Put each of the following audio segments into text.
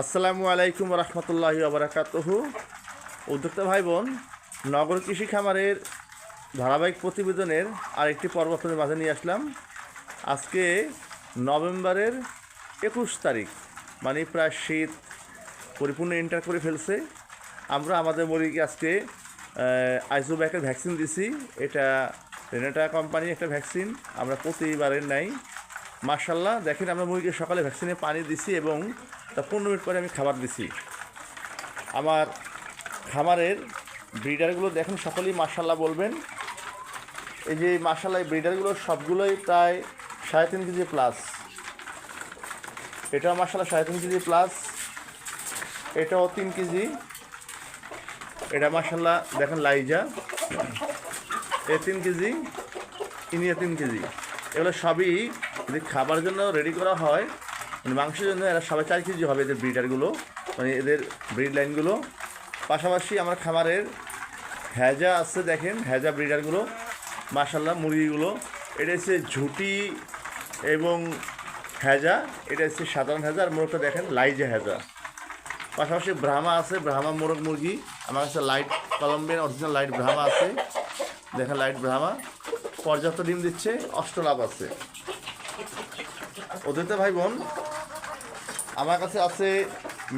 আসসালামু আলাইকুম রহমতুল্লাহি আবরাকাতহু উদ্যোক্তা ভাই বোন নগর কৃষি খামারের ধারাবাহিক প্রতিবেদনের আরেকটি পর্ব আপনাদের মাঝে নিয়ে আসলাম। আজকে নভেম্বরের একুশ তারিখ মানে প্রায় শীত পরিপূর্ণ এন্টার করে ফেলছে। আমরা আমাদের মুরগিকে আজকে আইসোব্যাকের ভ্যাকসিন দিছি। এটা রেনেটা কোম্পানির একটা ভ্যাকসিন আমরা প্রতিবারের নাই মার্শাল্লাহ দেখেন আমরা মুরগিকে সকালে ভ্যাকসিনে পানি দিছি এবং তার পনেরো মিনিট পরে আমি খাবার দিছি। আমার খামারের ব্রিডারগুলো দেখেন, সকলেই মার্শাল্লাহ বলবেন। এই যে মার্শাল্লাহ ব্রিডারগুলো সবগুলোই প্রায় সাড়ে তিন কেজি প্লাস এটাও মার্শাল্লাহ সাড়ে তিন কেজি প্লাস এটাও তিন কেজি। এটা মার্শাল্লাহ দেখেন লাইজা। এ তিন কেজি ইনিয়ে তিন কেজি। এগুলো সবই যদি খাবার জন্য রেডি করা হয় মানে মাংসের জন্য এরা সবাই চার কেজি হবে এদের ব্রিডারগুলো মানে এদের ব্রিড লাইনগুলো। পাশাপাশি আমার খামারের হ্যাজা আছে দেখেন হ্যাজা ব্রিডারগুলো মাসাল্লাহ মুরগিগুলো। এটা হচ্ছে ঝুটি এবং হ্যাজা এটা হচ্ছে সাধারণ হ্যাজা আর মোরগটা দেখেন লাইজা হ্যাজা পাশাপাশি ব্রাহ্মা আছে, ব্রাহ্মা মোরগ মুরগি, আমার কাছে light Columbian, original light Brahma আছে। দেখেন লাইট ব্রাহ্মা, পর্যাপ্ত ডিম দিচ্ছে, অষ্টলাভ আছে। ওদের তো ভাই বোন আমার কাছে আছে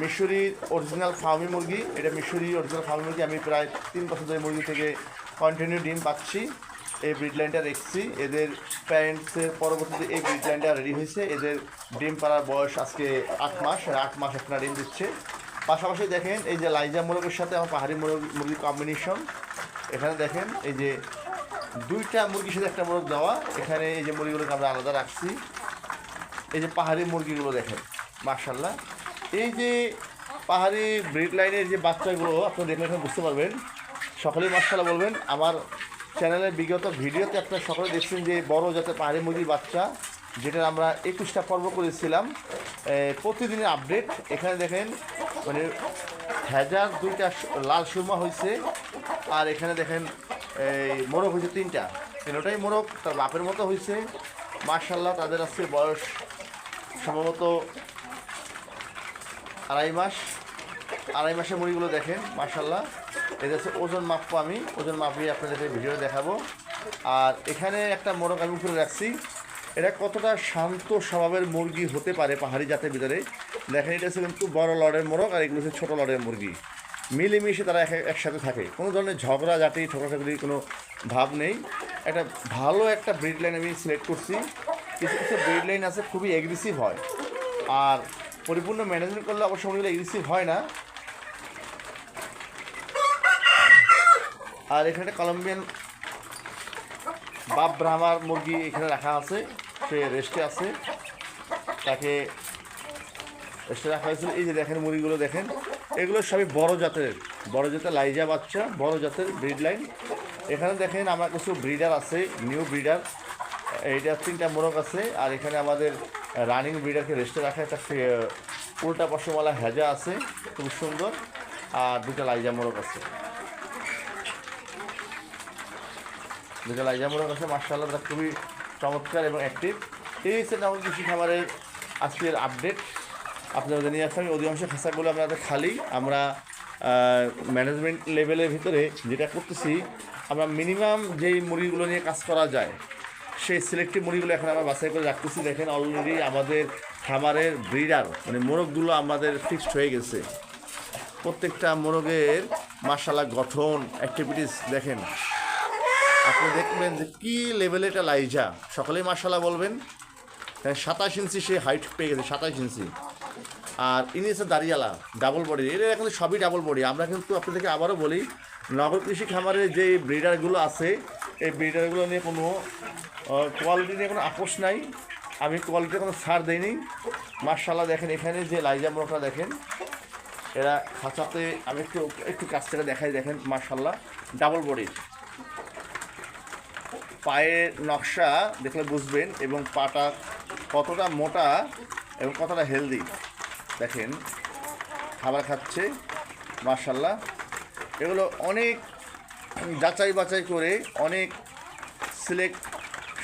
মিশরি অরিজিনাল ফার্মি মুরগি। এটা মিশরি অরিজিনাল ফার্মি মুরগি। আমি প্রায় তিন বছর ধরে মুরগি থেকে কন্টিনিউ ডিম পাচ্ছি। এই ব্রিড লাইনটা রেখেছি এদের প্যারেন্টসের পরবর্তীতে এই ব্রিড লাইনটা রেডি হয়েছে। এদের ডিম পাড়ার বয়স আজকে আট মাস। আট মাস একটা ডিম দিচ্ছে। পাশাপাশি দেখেন, এই যে লাইজা মুরগের সাথে আমার পাহাড়ি মুরগ, মুরগির কম্বিনেশন এখানে দেখেন, এই যে দুইটা মুরগির সাথে একটা মুরগ দেওয়া। এখানে এই যে মুরগিগুলোকে আমরা আলাদা রাখছি। এই যে পাহাড়ি মুরগিগুলো দেখেন। মার্শাল্লাহ এই যে পাহাড়ি ব্রিড লাইনের যে বাচ্চাগুলো আপনি দেখলে এখন বুঝতে পারবেন। সকলেই মার্শাল্লাহ বলবেন। আমার চ্যানেলের বিগত ভিডিওতে আপনারা সকলে দেখছেন যে বড় যাতে পাহাড়ি মুরগির বাচ্চা যেটা আমরা একুশটা পর্ব করেছিলাম। প্রতিদিনের আপডেট। এখানে দেখেন মানে হাজার দুইটা লাল সুরমা হয়েছে, আর এখানে দেখেন, এই মোরগ হয়েছে তিনটা। তিনটাই মোরগ তার বাপের মতো হয়েছে। মার্শাল্লাহ তাদের আজকে বয়স সম্ভবত আড়াই মাস, আড়াই মাসের মুড়িগুলো দেখেন মার্শাল্লাহ এদের ওজন মাপবো আমি, ওজন মাপিয়ে আপনাদেরকে ভিডিও দেখাবো। আর এখানে একটা মোরগ আমি উপরে রাখছি। এটা কতটা শান্ত স্বভাবের মুরগি হতে পারে পাহাড়ি জাতের ভিতরে? দেখেন, এটা হচ্ছে কিন্তু বড় লড়ের মোরগ আর এগুলো হচ্ছে ছোটো লড়ের মুরগি। মিলেমিশে তারা এক- একসাথে থাকে। কোনো ধরনের ঝগড়া, জাতি ঠোকাঠাকুরির কোনো ভাব নেই। একটা ভালো একটা ব্রিড লাইন আমি সিলেক্ট করছি। কিছু কিছু ব্রিড লাইন আছে, খুবই এগ্রেসিভ হয়। আর পরিপূর্ণ ম্যানেজমেন্ট করলে অবশ্য মুরগিগুলো এগ্রেসিভ হয় না। আর এখানে কলম্বিয়ান বাপ ব্রাহ্মার মুরগি এখানে রাখা আছে, সে রেস্টে আছে। তাকে রেস্টে রাখা হয়েছিল। এই যে দেখেন মুরগিগুলো দেখেন, এগুলো সবই বড় জাতের বড় জাতের লাইজা বাচ্চা, বড় জাতের ব্রিড লাইন। এখানে দেখেন আমার কিছু ব্রিডার আছে, নিউ ব্রিডার। এইটা তিনটা মোরগ আছে। আর এখানে আমাদের রানিং ব্রিডারকে রেস্টে রাখা একটা উল্টা পশমওয়ালা হেজা আছে, খুব সুন্দর, আর দুটো লাইজা আছে। দুটো লাইজা মোরগ আছে মার্শাল্লাহ তারা খুবই চমৎকার এবং অ্যাক্টিভ এই হচ্ছে নগর কৃষি খামারের আজকের আপডেট আপনাদের নিয়ে আসলাম অধিকাংশ খাঁচাগুলো আমরা খালি। আমরা ম্যানেজমেন্ট লেভেলের ভিতরে যেটা করতেছি, আমরা মিনিমাম যেই মুরগিগুলো নিয়ে কাজ করা যায় সেই সিলেক্টিভ মুরগিগুলো এখন আমরা বাছাই করে রাখতেছি। দেখেন অলরেডি আমাদের খামারের ব্রিডার মানে মোরগগুলো আমাদের ফিক্সড হয়ে গেছে। প্রত্যেকটা মোরগের মার্শাল্লাহ গঠন অ্যাক্টিভিটিস দেখেন। আপনি দেখবেন যে কী লেভেলে এটা লাইজা। সকলেই মার্শাল্লাহ বলবেন। সাতাশ ইঞ্চি সে হাইট পেয়ে গেছে, সাতাশ ইঞ্চি। আর ইনি হচ্ছে দাঁড়িয়ালা ডাবল বডি এরা এখন সবই ডাবল বডি আমরা কিন্তু আপনাদেরকে আবারও বলি, নগর কৃষি খামারের যে ব্রিডারগুলো আছে, এই ব্রিডারগুলো নিয়ে কোনো কোয়ালিটি নিয়ে কোনো আপোষ নাই। আমি কোয়ালিটির কোনো ছাড় দেইনি। মার্শাল্লাহ দেখেন, এখানে যে লাইজা মোরগটা দেখেন, এরা খাঁচাতে, আমি একটু একটু কাছ থেকে দেখাই দেখেন মার্শাল্লাহ ডাবল বডির পায়ের নকশা দেখলে বুঝবেন, এবং পাটা কতটা মোটা এবং কতটা হেলদি দেখেন, খাবার খাচ্ছে মার্শাল্লাহ এগুলো অনেক যাচাই বাছাই করে, অনেক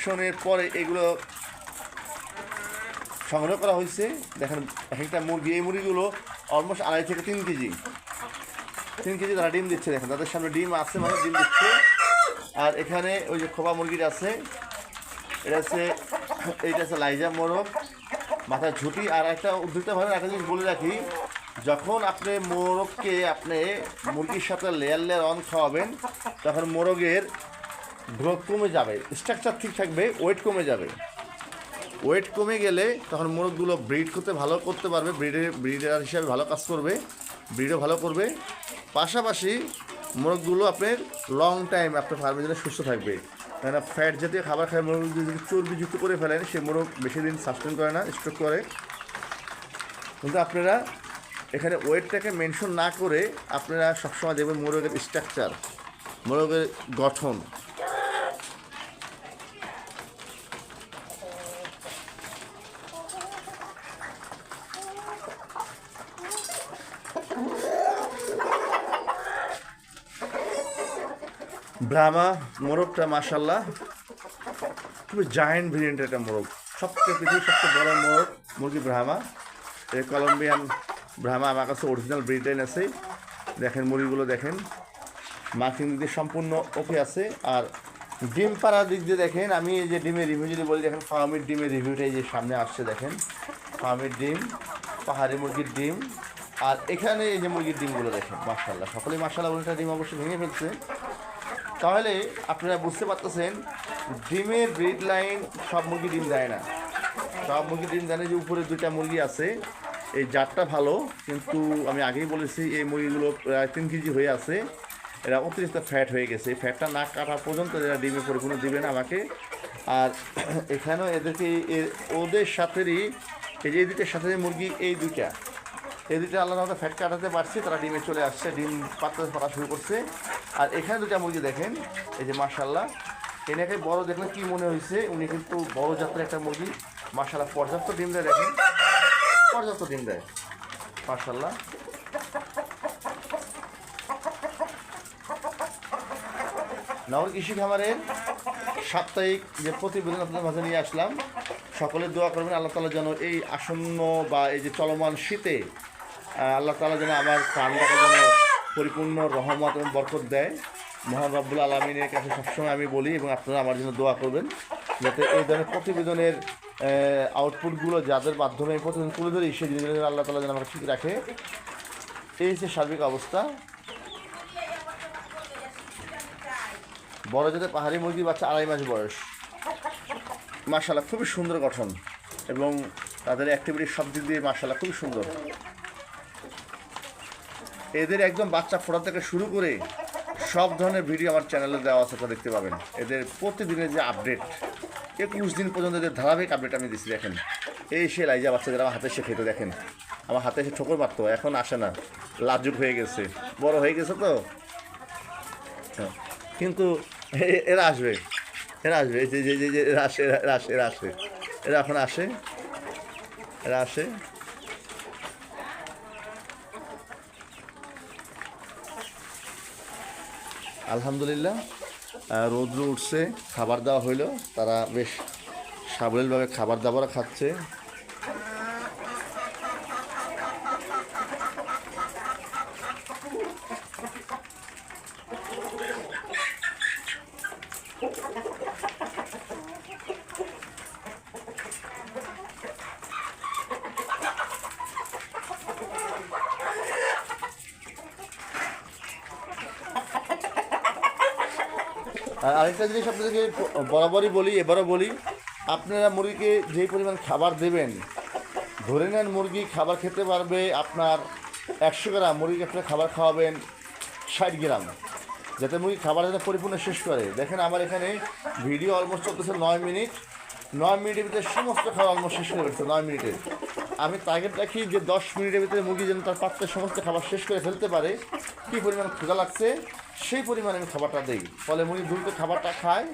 সিলেকশনের পরে এগুলো সংগ্রহ করা হয়েছে। দেখেন এক একটা মুরগি, এই মুরগিগুলো অলমোস্ট আড়াই থেকে তিন কেজি। তিন কেজি তারা ডিম দিচ্ছে, দেখেন, তাদের সামনে ডিম আছে মানে ডিম দিচ্ছে। আর এখানে ওই যে খোপা মুরগিটা আছে, এটা হচ্ছে, এইটা হচ্ছে লাইজা মোরগ, মাথায় ঝুটি। আর একটা উদ্ধৃতভাবে একটা জিনিস বলে রাখি, যখন আপনি মোরগকে আপনি মুরগির সাথে লেয়ার লেয়ার অন খাওয়াবেন, তখন মোরগের গ্রোথ কমে যাবে স্ট্রাকচার ঠিক থাকবে ওয়েট কমে যাবে। ওয়েট কমে গেলে তখন মোরগগুলো ব্রিড করতে ভালো করতে পারবে ব্রিডের ব্রিডার হিসাবে ভালো কাজ করবে ব্রিডও ভালো করবে। পাশাপাশি মোরগগুলো আপনার লং টাইম আপনার ফার্মের জন্য সুস্থ থাকবে। কেননা ফ্যাট জাতীয় খাবার খায় মোরগ, যদি চর্বিযুক্ত করে ফেলেন, সে মোরগ বেশি দিন সাস্টেন করে না স্ট্রোক করে। কিন্তু আপনারা এখানে ওয়েটটাকে মেনশন না করে আপনারা সবসময় দেখবেন মোরগের স্ট্রাকচার মোরগের গঠন। ব্রাহ্মা, মোরগটা মাসাল্লাহ খুবই জায়েন্ট ভেরিয়েন্টের একটা মোরগ। সবচেয়ে পৃথিবীর সবচেয়ে বড় মোরগ, মুরগি ব্রাহ্মা। এই কলম্বিয়ান ব্রাহ্মা আমার কাছে অরিজিনাল ব্রিটেন আছে। দেখেন, মুরগিগুলো দেখেন। মার্কিং দিক দিয়ে সম্পূর্ণ ওকে আছে। আর ডিম পাড়ার দিক দিয়ে দেখেন, আমি এই যে ডিমের রিভিউ যদি বলি, দেখেন ফার্মির ডিমের রিভিউটা এই যে সামনে আসছে, দেখেন। ফার্মির ডিম, পাহাড়ি মুরগির ডিম। আর এখানে এই যে মুরগির ডিমগুলো দেখেন মার্শাল্লাহ সকলেই মার্শাল্লাহ বলে ডিম অবশ্যই ভেঙে ফেলছে। তাহলে আপনারা বুঝতে পারতেছেন, ডিমের ব্রিড লাইন সব মুরগি ডিম দেয় না। সব মুরগি ডিম দেয় না যে উপরে দুইটা মুরগি আছে। এই জাতটা ভালো, কিন্তু আমি আগেই বলেছি, এই মুরগিগুলো প্রায় তিন কেজি হয়ে আছে। এরা অতিরিক্ত ফ্যাট হয়ে গেছে। এই ফ্যাটটা না কাটা পর্যন্ত এরা ডিমে পরিপূর্ণ দিবে না আমাকে। আর এখানেও এদেরকে ওদের সাথেরই, এই যে এই দুইটার সাথে মুরগি, এই দুইটা। এই দুইটা আল্লাহ রহমতে ফ্যাট কাটাতে পারছে, তারা ডিমে চলে আসছে, ডিম পাততে পারা শুরু করছে। আর এখানে দুটা মুরগি দেখেন, এই যে মার্শাল্লাহ এনাকে বড় দেখলে কি মনে হয়েছে? উনি কিন্তু বড় জাতের একটা মুরগি। মার্শাল্লাহ পর্যাপ্ত ডিম দেয় দেখেন। পর্যাপ্ত ডিম দেয়। মার্শাল্লাহ নগর কৃষি খামারের সাপ্তাহিক যে প্রতিবেদন আপনাদের মাঝে নিয়ে আসলাম, সকলে দোয়া করবেন আল্লাহ তালা যেন এই আসন্ন বা এই যে চলমান শীতে আল্লাহ তালা যেন আমার প্রাণটাকে যেন পরিপূর্ণ রহমত এবং বরকত দেয়। মহান রব্বুল আলমিনের কাছে সবসময় আমি বলি এবং আপনারা আমার জন্য দোয়া করবেন যাতে এই ধরনের প্রতিবেদনের আউটপুটগুলো যাদের মাধ্যমে এই প্রতিবেদন তুলে ধরি, সেই জিনিসগুলো আল্লাহ তালা যেন আমাকে ঠিক রাখে। এই হচ্ছে সার্বিক অবস্থা। বড় জাতের পাহাড়ি মুরগির বাচ্চা আড়াই মাস বয়স। মার্শাল্লাহ খুবই সুন্দর গঠন এবং তাদের অ্যাক্টিভিটি সব দিক দিয়ে মার্শাল্লাহ খুবই সুন্দর। এদের একদম বাচ্চা ফোটা থেকে শুরু করে সব ধরনের ভিডিও আমার চ্যানেলে দেওয়া আছে দেখতে পাবেন। এদের প্রতিদিনের যে আপডেট একুশ দিন পর্যন্ত এদের ধারাবাহিক আপডেট আমি দিচ্ছি দেখেন। এই সে লাইজা বাচ্চাদের আমার হাতে এসে খেতে দেখেন। আমার হাতে এসে ঠোকর মারতো এখন আসে না। লাজুক হয়ে গেছে। বড় হয়ে গেছে তো? হ্যাঁ, কিন্তু এরা আসবে। এরা আসবে। যে যে যে- এরা আসে এরা আসে। এরা এখন আসে। এরা আসে। আলহামদুলিল্লাহ রৌদ্র উঠছে খাবার দেওয়া হইল। তারা বেশ সাবলীলভাবে খাবার দাবারও খাচ্ছে। আর আরেকটা জিনিস আপনাদেরকে বরাবরই বলি, এবারও বলি, আপনারা মুরগিকে যেই পরিমাণ খাবার দেবেন, ধরে নেন মুরগি খাবার খেতে পারবে আপনার একশো গ্রাম, মুরগিকে আপনারা খাবার খাওয়াবেন ষাট গ্রাম, যাতে মুরগি খাবার যাতে পরিপূর্ণ শেষ করে। দেখেন আমার এখানে ভিডিও অলমোস্ট চলতেছে নয় মিনিট, নয় মিনিটের ভিতরে সমস্ত খাবার অলমোস্ট শেষ করে ফেলছে নয় মিনিটে আমি টার্গেট রাখি যে দশ মিনিটের ভিতরে মুরগি যেন তার পাত্রের সমস্ত খাবার শেষ করে ফেলতে পারে, কী পরিমাণ ক্ষুধা লাগছে, সেই পরিমাণে আমি খাবারটা দিই। ফলে মুরগি দ্রুত খাবারটা খায়,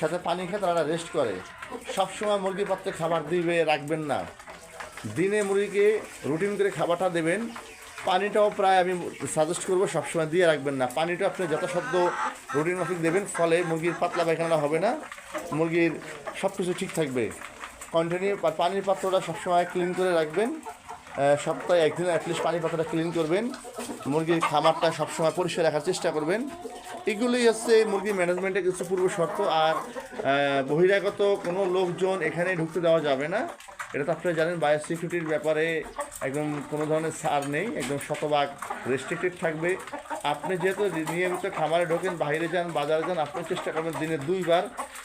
সাথে পানি খেয়ে তারা রেস্ট করে। সবসময় মুরগির পাত্রে খাবার দিবে, রাখবেন না। দিনে মুরগিকে রুটিন করে খাবারটা দেবেন। পানিটাও প্রায় আমি সাজেস্ট করব, সবসময় দিয়ে রাখবেন না। পানিটা আপনি যথাসাধ্য রুটিন মাফিক দেবেন, ফলে মুরগির পাতলা পায়খানা হবে না। মুরগির সব কিছু ঠিক থাকবে। কন্টিনিউ পানির পাত্রটা সবসময় ক্লিন করে রাখবেন। সপ্তাহে একদিন অ্যাটলিস্ট পানির পাত্রটা ক্লিন করবেন। মুরগির খামারটা সবসময় পরিষ্কার রাখার চেষ্টা করবেন। এগুলোই হচ্ছে মুরগি ম্যানেজমেন্টের কিছু পূর্ব শর্ত। আর বহিরাগত কোনো লোকজন এখানে ঢুকতে দেওয়া যাবে না। এটা তো আপনারা জানেন বায়ো সিকিউরিটির ব্যাপারে একদম কোনো ধরনের ছাড় নেই। একদম শতভাগ রেস্ট্রিক্টেড থাকবে। আপনি যেহেতু নিয়মিত খামারে ঢোকেন, বাইরে যান, বাজারে যান, আপনি চেষ্টা করবেন দিনে দুইবার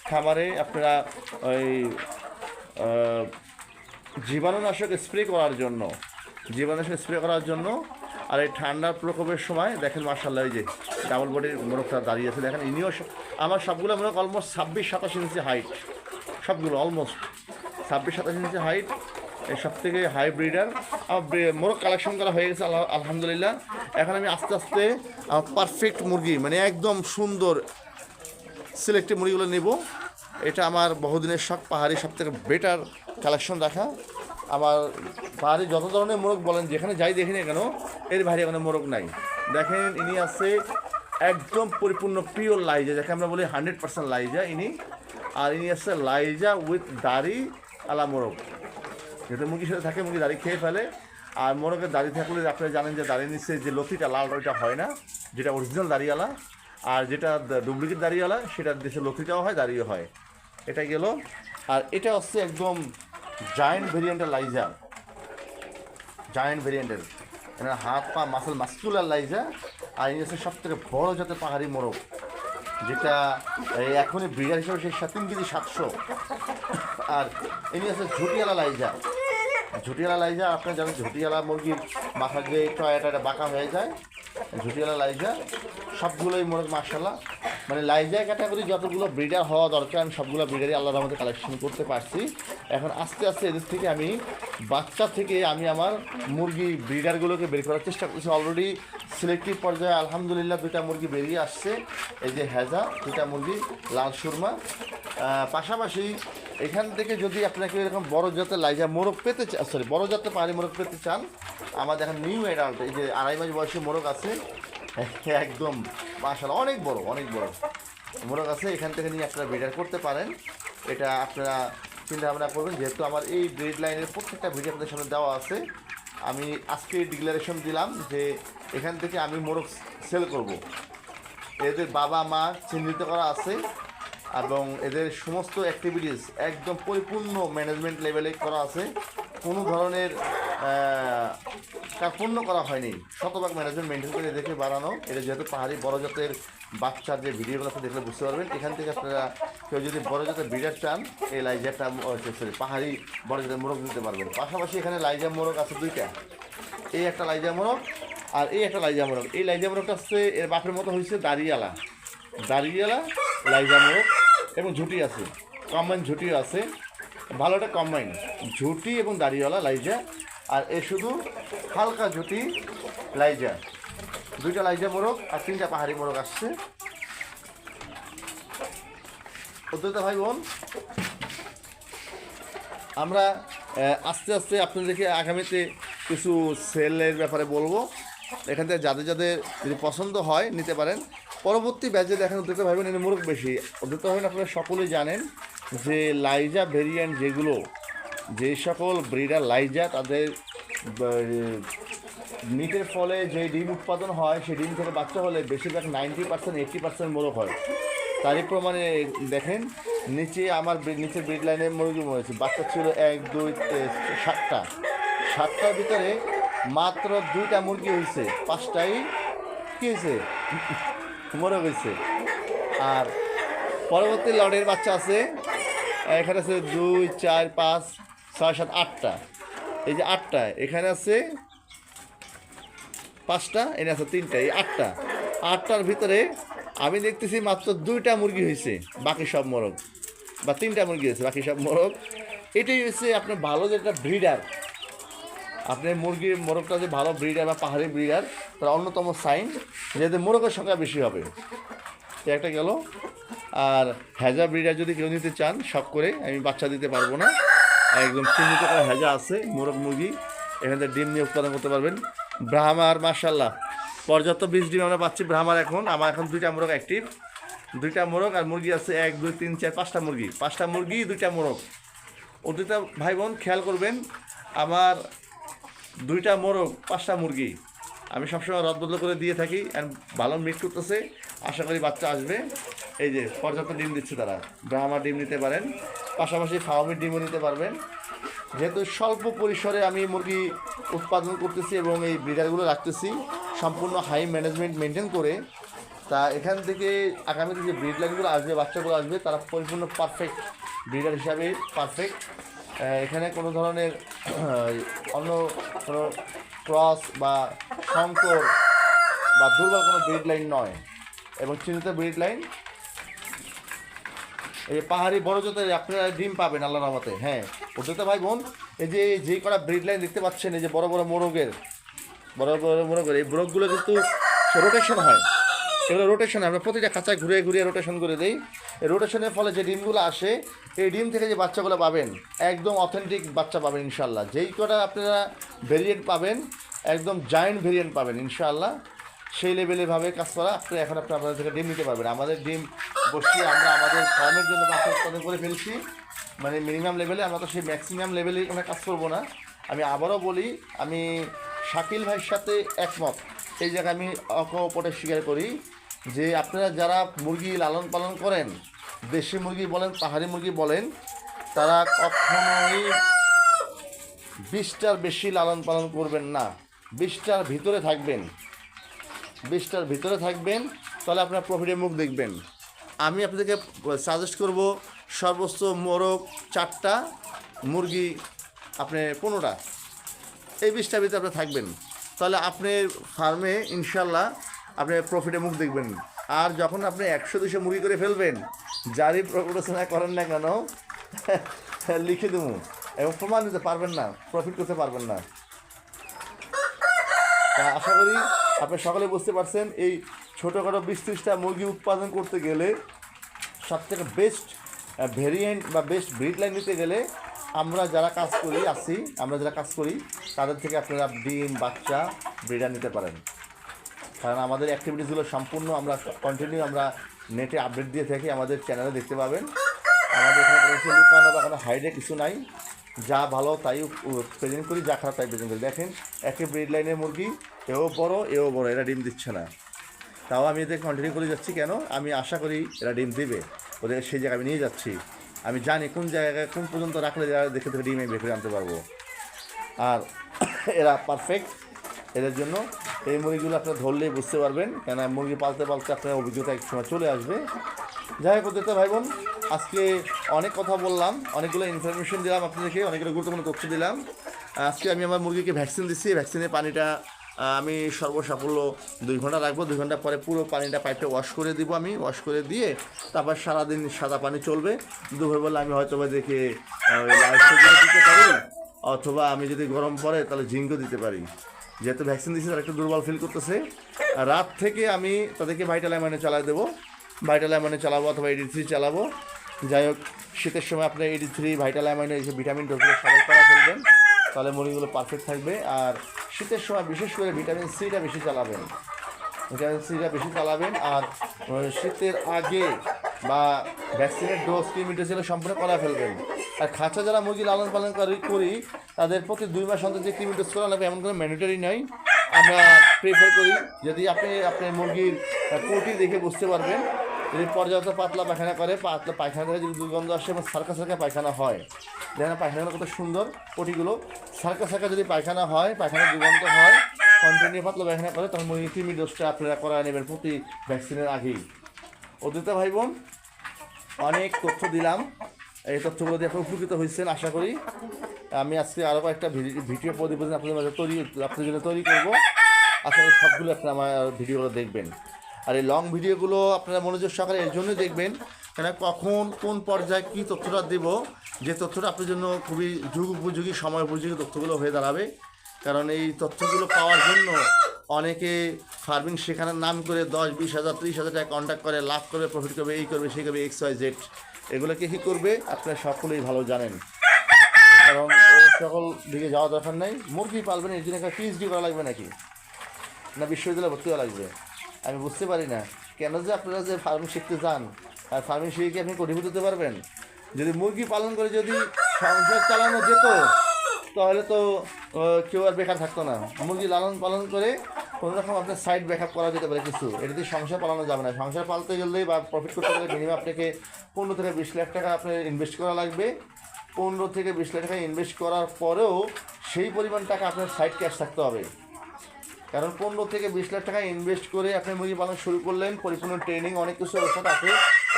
খামারে আপনারা ওই জীবাণুনাশক স্প্রে করার জন্য, জীবাণুনাশক স্প্রে করার জন্য আর এই ঠান্ডার প্রকোপের সময় দেখেন মার্শাল্লাহ এই যে ডাবল বডির মোরগটা দাঁড়িয়ে আছে। দেখেন ইনিও আমার সবগুলো মোরগ অলমোস্ট ছাব্বিশ সাতাশ ইঞ্চি হাইট সবগুলো অলমোস্ট ছাব্বিশ সাতাশ ইঞ্চি হাইট এই সব থেকে হাই ব্রিডার আমার মোরগ কালেকশন করা হয়ে গেছে, আল্লাহ আলহামদুলিল্লাহ। এখন আমি আস্তে আস্তে পারফেক্ট মুরগি মানে একদম সুন্দর সিলেক্টিভ মুরগিগুলো নেব। এটা আমার বহুদিনের শখ, পাহাড়ি সব থেকে বেটার কালেকশন রাখা আমার পাহাড়ি যত ধরনের মোরগ বলেন, যেখানে যাই দেখি না কেন, এর বাইরে কোনো মোরগ নাই। দেখেন, ইনি আছে একদম পরিপূর্ণ পিওর লাইজা, যাকে আমরা বলি হান্ড্রেড পার্সেন্ট লাইজা ইনি। আর ইনি আছে লাইজা উইথ দাড়ি, আলা মোরগ। যেহেতু মুরগির সাথে থাকে, মুরগি দাড়ি খেয়ে ফেলে। আর মোরগের দাড়ি থাকলে আপনারা জানেন যে দাড়ির নিচে যে লতিটা লাল, ওইটা হয় না। যেটা অরিজিনাল দাড়িওয়ালা, আর যেটা ডুপ্লিকেট দাড়িওয়ালা সেটা দেশে লতিটাও হয়, দাড়িও হয়। এটা গেল। আর এটা হচ্ছে একদম জায়েন্ট ভেরিয়েন্টের লাইজা জায়েন্ট ভেরিয়েন্টের এনার হাত পা মাসেল মাস্কুলার লাইজা আর এই হচ্ছে সবথেকে বড় জাতের পাহাড়ি মোরগ, যেটা এখনই ব্রিডার হিসেবে সেই তিন কেজি সাতশো। আর ইনি আছে ঝুটিয়ালা লাইজা ঝুটিয়ালা লাইজা, আপনার জানেন ঝুটিয়ালা মুরগির মাথা টয়াটা এটা বাঁকা হয়ে যায়। ঝুটিয়ালা লাইজা, সবগুলোই মোরগ মার্শাল্লাহ মানে লাইজা ক্যাটাগরি যতগুলো ব্রিডার হওয়া দরকার, আমি সবগুলো ব্রিডারই আল্লাহর মধ্যে কালেকশন করতে পারছি। এখন আস্তে আস্তে এদের থেকে আমি বাচ্চা থেকে আমি আমার মুরগি ব্রিডারগুলোকে বের করার চেষ্টা করছি। অলরেডি সিলেক্টিভ পর্যায়ে আলহামদুলিল্লাহ দুটা মুরগি বেরিয়ে আসছে। এই যে হেজা দুটা মুরগি, লাল সুরমা। পাশাপাশি এখান থেকে যদি আপনাকে এরকম বড় জাতের লাইজা মোরগ পেতে চান সরি বড় জাতের পাহাড়ি মোরগ পেতে চান, আমাদের এখন নিউ অ্যাডাল্ট এই যে আড়াই মাস বয়সী মোরগ আছে, একদম মাসাল অনেক বড় অনেক বড়। মোরগ আছে, এখান থেকে নিয়ে আপনারা ব্রিডার করতে পারেন। এটা আপনারা চিন্তা ভাবনা করবেন, যেহেতু আমার এই ব্রিড লাইনের প্রত্যেকটা ভিডিও আপনাদের সামনে দেওয়া আছে, আমি আজকে ডিক্লারেশন দিলাম যে এখান থেকে আমি মোরগ সেল করব। এদের বাবা মা চিহ্নিত করা আছে এবং এদের সমস্ত অ্যাক্টিভিটিস একদম পরিপূর্ণ ম্যানেজমেন্ট লেভেলে করা আছে। কোনো ধরনের কার্পণ্য করা হয়নি। শতভাগ ম্যানেজমেন্ট মেনটেন করে এদেরকে বাড়ানো। এটা যেহেতু পাহাড়ি বড় জাতের বাচ্চার যে ভিডিওগুলো আপনি দেখলে বুঝতে পারবেন। এখান থেকে আপনারা কেউ যদি বড় জাতের ব্রিডার চান, এই লাইজারটা সরি পাহাড়ি বড় জাতের মোরগ দিতে পারবেন। পাশাপাশি এখানে লাইজা মোরগ আছে দুইটা। এই একটা লাইজা মোরগ আর এই একটা লাইজা মোরগ। এই লাইজা মোরগটা হচ্ছে, এর বাপের মতো হয়েছে দাঁড়িয়ালা। দাঁড়িয়ালা লাইজা মোরগ এবং ঝুটি আছে কম্বাইন ঝুটিও আছে। ভালো একটা কম্বাইন ঝুটি এবং দাঁড়িয়ালা লাইজা। আর এ শুধু হালকা ঝুটি, লাইজা। দুইটা লাইজা মোরগ আর তিনটা পাহাড়ি মোরগ আসছে। উদ্যোক্তা ভাই বোন আমরা আস্তে আস্তে আপনাদেরকে আগামীতে কিছু সেলের ব্যাপারে বলব। এখান থেকে যাদের যাদের যদি পছন্দ হয়, নিতে পারেন। পরবর্তী ব্যাচে দেখেন উদ্যোক্তা ভাই বোন মোরগ বেশি। উদ্যোক্তা ভাই আপনারা সকলেই জানেন যে লাইজা ভেরিয়েন্ট যেগুলো, যে সকল ব্রিডার লাইজা, তাদের মিটের ফলে যে ডিম উৎপাদন হয় সেই ডিম থেকে বাচ্চা হলে বেশিরভাগ নাইনটি পার্সেন্ট এইটটি পার্সেন্ট মোরগ হয়। তারই প্রমাণে দেখেন, নিচে আমার নিচে ব্রিড লাইনের মুরগি মরেছে। বাচ্চা ছিল এক, দুই সাতটা। সাতটার ভিতরে মাত্র দুইটা মুরগি হয়েছে। পাঁচটাই কী হয়েছে? মোরগ হয়েছে আর পরবর্তী লটের বাচ্চা আছে, এখানে আছে দুই, চার, পাঁচ, ছয়, সাত, আটটা। এই যে আটটা, এখানে আছে পাঁচটা, এনে আছে তিনটা, এই আটটা। আটটার ভিতরে আমি দেখতেছি মাত্র দুইটা মুরগি হয়েছে, বাকি সব মোরগ বা তিনটা মুরগি হয়েছে, বাকি সব মোরগ এটাই হচ্ছে আপনার ভালো যেটা ব্রিডার আপনি মুরগির মোরগটা যে ভালো ব্রিডার বা পাহাড়ি ব্রিডার তার অন্যতম সাইন, যেহেতু মোরগের সংখ্যা বেশি হবে। একটা গেল। আর হ্যাজা ব্রিডার যদি কেউ নিতে চান, শখ করে, আমি বাচ্চা দিতে পারব না। একদম চিহ্নিত করা হ্যাজা আছে, মোরগ মুরগি, এখান থেকে ডিম নিয়ে উৎপাদন করতে পারবেন। ব্রাহ্মার মার্শাল্লাহ পর্যাপ্ত বীজ ডিম আমরা পাচ্ছি ব্রাহ্মার এখন। আমার এখন দুইটা মোরগ অ্যাক্টিভ দুইটা মোরগ আর মুরগি আছে এক, দুই, তিন, চার, পাঁচটা মুরগি। পাঁচটা মুরগি, দুইটা মোরগ। অতিথা ভাই বোন, খেয়াল করবেন, আমার দুইটা মোরগ, পাঁচটা মুরগি। আমি সবসময় রদ বদল করে দিয়ে থাকি অ্যান্ড ভালো মিট করতেছে। আশা করি বাচ্চা আসবে। এই যে, পর্যাপ্ত ডিম দিচ্ছে তারা। ব্রাহ্মা ডিম নিতে পারেন। পাশাপাশি ফাওয়ামির ডিমও নিতে পারবেন। যেহেতু স্বল্প পরিসরে আমি মুরগি উৎপাদন করতেছি এবং এই ব্রিডারগুলো রাখতেছি, সম্পূর্ণ হাই ম্যানেজমেন্ট মেনটেন করে, তা এখান থেকে আগামীতে যে ব্রিড লাইনগুলো আসবে, বাচ্চাগুলো আসবে, তারা পরিপূর্ণ পারফেক্ট ব্রিডার হিসাবে পারফেক্ট এখানে কোনো ধরনের অন্য কোনো ক্রস বা সংকর বা দুর্বল কোনো ব্রিড লাইন নয়। এবং চিহ্নিত ব্রিড লাইন, এই পাহাড়ি বড় জাতের আপনারা ডিম পাবেন আল্লাহ রহমতে। হ্যাঁ ওটা তো ভাই বোন, এই যে যে কটা ব্রিড লাইন দেখতে পাচ্ছেন, এই যে বড় বড় মোরগের, বড় বড় মোরগের, এই মোরগগুলো কিন্তু রোটেশন হয়। এগুলো রোটেশন আমরা প্রতিটা খাঁচায় ঘুরে ঘুরে রোটেশন করে দিই। রোটেশনের ফলে যে ডিমগুলো আসে, এই ডিম থেকে যে বাচ্চাগুলো পাবেন, একদম অথেন্টিক বাচ্চা পাবেন ইনশাল্লাহ যেই কটা আপনারা ভেরিয়েন্ট পাবেন, একদম জায়েন্ট ভেরিয়েন্ট পাবেন ইনশাআল্লাহ। সেই লেভেলেভাবে কাজ করা, আপনি এখন আপনি আপনাদের থেকে ডিম নিতে পারবেন। আমাদের ডিম বসিয়ে আমরা আমাদের ফার্মের জন্য বাচ্চা উৎপাদন করে ফেলছি। মানে মিনিমাম লেভেলে আমরা তো সেই ম্যাক্সিমাম লেভেলে কোনো কাজ করব না। আমি আবারও বলি, আমি শাকিল ভাইয়ের সাথে একমত। এই জায়গায় আমি অকপটে স্বীকার করি। যে আপনারা যারা মুরগি লালন পালন করেন, দেশি মুরগি বলেন, পাহাড়ি মুরগি বলেন, তারা কখনোই বিশটার বেশি লালন পালন করবেন না। বিশটার ভিতরে থাকবেন। বিশটার ভিতরে থাকবেন, তাহলে আপনার প্রফিটের মুখ দেখবেন। আমি আপনাদেরকে সাজেস্ট করব, সর্বোচ্চ মোরগ চারটা, মুরগি আপনি পনেরোটা। এই বিশটার ভিতরে আপনি থাকবেন। তাহলে আপনি ফার্মে ইনশাল্লাহ আপনি প্রফিটে মুখ দেখবেন। আর যখন আপনি একশো দুশো মুরগি করে ফেলবেন, যারই প্ররোচনা করেন না কেন, লিখে দেবো এবং প্রমাণ দিতে পারবেন না প্রফিট করতে পারবেন না। তা আশা করি আপনি সকলে বুঝতে পারছেন, এই ছোটোখাটো বিশ ত্রিশটা মুরগি উৎপাদন করতে গেলে সব থেকে বেস্ট ভেরিয়েন্ট বা বেস্ট ব্রিড লাইন নিতে গেলে আমরা যারা কাজ করি, আছি, আমরা যারা কাজ করি, তাদের থেকে আপনারা ডিম, বাচ্চা ব্রিডার নিতে পারেন। কারণ আমাদের অ্যাক্টিভিটিসগুলো সম্পূর্ণ আমরা কন্টিনিউ আমরা নেটে আপডেট দিয়ে থাকি, আমাদের চ্যানেলে দেখতে পাবেন। আমাদের এখানে কোনো লুকানো বা কোনো হাইডে কিছু নাই। যা ভালো তাই প্রেজেন্ট করি, যা খারাপ তাই প্রেজেন্ট করি। দেখেন একই ব্রিড লাইনের মুরগি, এও বড় এও বড়, এরা ডিম দিচ্ছে না। তাও আমি এদের কন্টিনিউ করে যাচ্ছি কেন? আমি আশা করি এরা ডিম দিবে। ওদের সেই জায়গায় আমি নিয়ে যাচ্ছি। আমি জানি কোন জায়গায়, কোন পর্যন্ত রাখলে এরা দেখে দেখে ডিম আমি আনতে পারব। আর এরা পারফেক্ট এদের জন্য এই মুরগিগুলো আপনারা ধরলেই বুঝতে পারবেন। কেন মুরগি পালতে পালতে আপনার অভিজ্ঞতা এক সময় চলে আসবে। যাই হোক তো ভাই বোন আজকে অনেক কথা বললাম, অনেকগুলো ইনফরমেশন দিলাম আপনাদেরকে, অনেকগুলো গুরুত্বপূর্ণ তথ্য দিলাম। আজকে আমি আমার মুরগিকে ভ্যাকসিন দিচ্ছি। ভ্যাকসিনের পানিটা আমি সর্বসাফল্য দুই ঘণ্টা রাখব। দুই ঘণ্টা পরে পুরো পানিটা পাইপটা ওয়াশ করে দিব আমি। ওয়াশ করে দিয়ে তারপর সারাদিন সাদা পানি চলবে। দুপুরবেলা আমি হয়তো বা দেখে দিতে পারি, অথবা আমি যদি গরম পড়ে তাহলে জিঙ্কও দিতে পারি। যেহেতু ভ্যাকসিন দিচ্ছি তারা একটু দুর্বল ফিল করতেছে। আর রাত থেকে আমি তাদেরকে ভাইটাল অ্যামাইনে চালাই দেবো। ভাইটাল অ্যামাইনে চালাবো অথবা এইটি থ্রি চালাবো। যাই হোক, শীতের সময় আপনি এডি থ্রি ভাইটাল অ্যামাইনে এসে ভিটামিন ডোজগুলো সবাই করা ফেলবেন, তাহলে মুরগিগুলো পারফেক্ট থাকবে। আর শীতের সময় বিশেষ করে ভিটামিন সিটা বেশি চালাবেন। ভিটামিন সিটা বেশি চালাবেন। আর শীতের আগে বা ভ্যাকসিনের ডোজ কৃমিটোজগুলো সম্পূর্ণ করা ফেলবেন। আর খাঁচা যারা মুরগি লালন পালন করি তাদের প্রতি দুই মাস অন্তর যে কৃমি ডোজ করা লাগবে, এমন কোনো ম্যান্ডেটরি নয় আমরা প্রেফার করি যদি আপনি আপনার মুরগির কোটি দেখে বুঝতে পারবেন, যদি পর্যাপ্ত পাতলা পায়খানা করে, পাতলা পায়খানা থেকে যদি দুর্গন্ধ আসে এবং সার্কা সার্কা পায়খানা হয়, দেখেন পায়খানাগুলো কত সুন্দর কোটিগুলো সার্কা সার্কা যদি পায়খানা হয় পায়খানা দুর্গন্ধ হয় কন্টিনিউ পাতলা পায়খানা করে, তখন মুরগি কৃমি ডোজটা আপনারা করা নেবেন প্রতি ভ্যাকসিনের আগেই। অদ্বিতা ভাই বোন, অনেক তথ্য দিলাম। এই তথ্যগুলো দিয়ে আপনি উপকৃত হয়েছেন, আশা করি। আমি আজকে আরও কয়েকটা ভিডি- ভিডিও প্রতিবেদন আপনাদের মাঝে তৈরি আপনাদের জন্য তৈরি করব। আশা করি সবগুলো আপনারা আমার ভিডিওগুলো দেখবেন। আর এই লং ভিডিওগুলো আপনারা মনোযোগ সহকারে এর জন্যই দেখবেন কেন কখন কোন পর্যায়ে কী তথ্যটা দেব, যে তথ্যটা আপনার জন্য খুবই যুগ উপযোগী, সময় উপযোগী তথ্যগুলো হয়ে দাঁড়াবে। কারণ এই তথ্যগুলো পাওয়ার জন্য অনেকে ফার্মিং শেখানোর নাম করে দশ, বিশ হাজার, ত্রিশ হাজার টাকা কন্ট্যাক্ট করে, লাভ করবে প্রফিট করবে, এই করবে, সেই করবে এক্স ওয়াই জেড এগুলোকে কী করবে? আপনারা সকলেই ভালো জানেন। কারণ ও সকল দিকে যাওয়া দরকার নাই। মুরগি পালবেন এর জন্য একটা পিএইচডি করা লাগবে নাকি? না, বিশ্ববিদ্যালয়ে ভর্তি হওয়া লাগবে? আমি বুঝতে পারি না। কেন যে আপনারা যে ফার্মিং শিখতে চান, আর ফার্মিং শিখে কি আপনি কোটিপতি হতে পারবেন? যদি মুরগি পালন করে যদি সংসার চালানো যেত, তাহলে তো কেউ আর বেকার থাকতো না। মুরগি লালন পালন করে কোনো রকম আপনার সাইড ব্যাকআপ করা যেতে পারে কিছু। এটা দিয়ে সংসার পালানো যাবে না। সংসার পালতে গেলে বা প্রফিট করতে গেলে মিনিমাম আপনাকে পনেরো থেকে বিশ লাখ টাকা আপনার ইনভেস্ট করা লাগবে। পনেরো থেকে বিশ লাখ টাকা ইনভেস্ট করার পরেও সেই পরিমাণ টাকা আপনার সাইড ক্যাশ থাকতে হবে। কারণ পনেরো থেকে বিশ লাখ টাকা ইনভেস্ট করে আপনি মুরগি পালন শুরু করলেন, পরিপূর্ণ ট্রেনিং অনেক কিছু ওষুধ আছে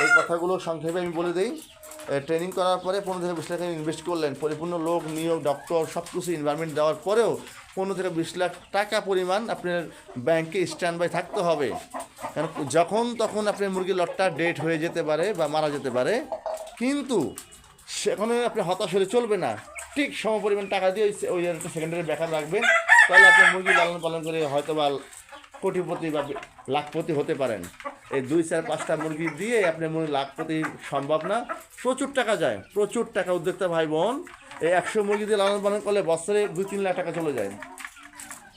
এই কথাগুলো সংক্ষেপে আমি বলে দিই। ট্রেনিং করার পরে পনেরো থেকে বিশ লাখ টাকা ইনভেস্ট করলেন। পরিপূর্ণ লোক, নিয়োগ ডক্টর সব কিছু ইনভারমেন্ট দেওয়ার পরেও পনেরো থেকে বিশ লাখ টাকা পরিমাণ আপনার ব্যাংকে স্ট্যান্ড বাই থাকতে হবে। কারণ যখন তখন আপনি মুরগির লটটা ডেট হয়ে যেতে পারে বা মারা যেতে পারে, কিন্তু সেখানে আপনি হতাশ হলে চলবে না। ঠিক সম পরিমাণ টাকা দিয়ে ওই সেকেন্ডারি ব্যাকআপ রাখবেন, তাহলে আপনি মুরগি লালন পালন করে হয়তো বা কোটিপতি বা লাখপতি হতে পারেন। এই দুই চার পাঁচটা মুরগি দিয়ে আপনি লাখপতি সম্ভব না। প্রচুর টাকা যায়, প্রচুর টাকা উদ্যোক্তা ভাই বোন। এই একশো মুরগি দিয়ে লালন পালন করলে বছরে দুই তিন লাখ টাকা চলে যায়।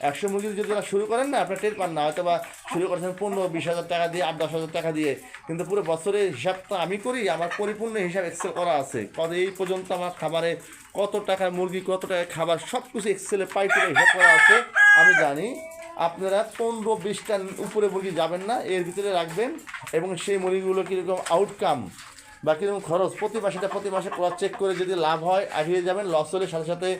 একশো মুরগি যদি শুরু করেন না আপনার টের পান না, হয়তো বা শুরু করেছেন পনেরো, বিশ হাজার টাকা দিয়ে, আট, দশ হাজার টাকা দিয়ে। কিন্তু পুরো বছরের হিসাবটা আমি করি, আমার পরিপূর্ণ হিসাব এক্সেল করা আছে। কত এই পর্যন্ত আমার খাবারে কত টাকার মুরগি, কত টাকার খাবার সব কিছু এক্সেলে পাই করে হিসাব করা আছে, আমি জানি। আপনারা পনেরো বিশটার উপরে মুরগি যাবেন না, এর ভিতরে রাখবেন এবং সেই মুরগিগুলো কীরকম আউটকাম বা কীরকম খরচ, প্রতি মাসেটা প্রতি মাসে ক্রস চেক করে যদি লাভ হয় আগিয়ে যাবেন লস হলে সাথে সাথে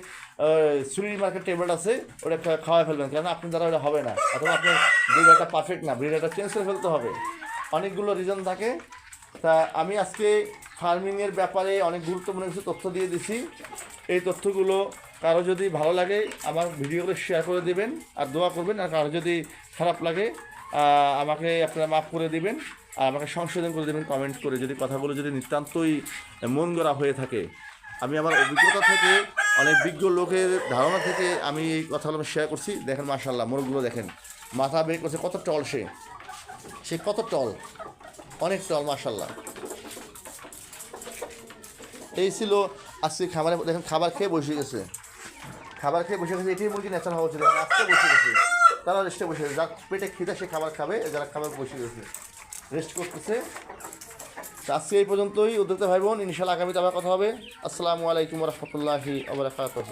সুরি মার্কেট টেবল আছে, ওটা খা- খাওয়াই ফেলবেন কারণ আপনার দ্বারা ওটা হবে না। অথবা আপনার ব্রিডারটা পারফেক্ট না ব্রিডারটা চেঞ্জ করে ফেলতে হবে। অনেকগুলো রিজন থাকে। তা আমি আজকে ফার্মিংয়ের ব্যাপারে অনেক গুরুত্বপূর্ণ কিছু তথ্য দিয়ে দিছি। এই তথ্যগুলো কারও যদি ভালো লাগে, আমার ভিডিওগুলো শেয়ার করে দেবেন, আর দোয়া করবেন, আর কারও যদি খারাপ লাগে আমাকে আপনারা মাফ করে দিবেন, আর আমাকে সংশোধন করে দেবেন কমেন্ট করে যদি কথাগুলো যদি নিতান্তই মন গড়া হয়ে থাকে। আমি আমার অভিজ্ঞতা থেকে, অনেক বিজ্ঞ লোকের ধারণা থেকে আমি এই কথাগুলো শেয়ার করছি। দেখেন মাশাল্লাহ মোরগগুলো দেখেন। মাথা বের করছে, কত টল সে? সে কত টল অনেক টল মাশাল্লাহ এই ছিল আজকে খাবারে, দেখেন খাবার খেয়ে বসে গেছে। খাবার খেয়ে বসে গেছে, এটাই মুরগি ন্যাচারাল হওয়া উচিত। আজকে বসে গেছে, তারা রেস্টে বসে গেছে। পেটে খিদে, সে খাবার খাবে, যারা খাবার বসে গেছে। রেস্ট করতেছে। আজকে এই পর্যন্তই উদ্যোক্তা ভাই বোন ইনশাল্লাহ আগামীতে আবার কথা হবে। আসসালামু আলাইকুম রহমতুল্লাহি আবরাকাতুহ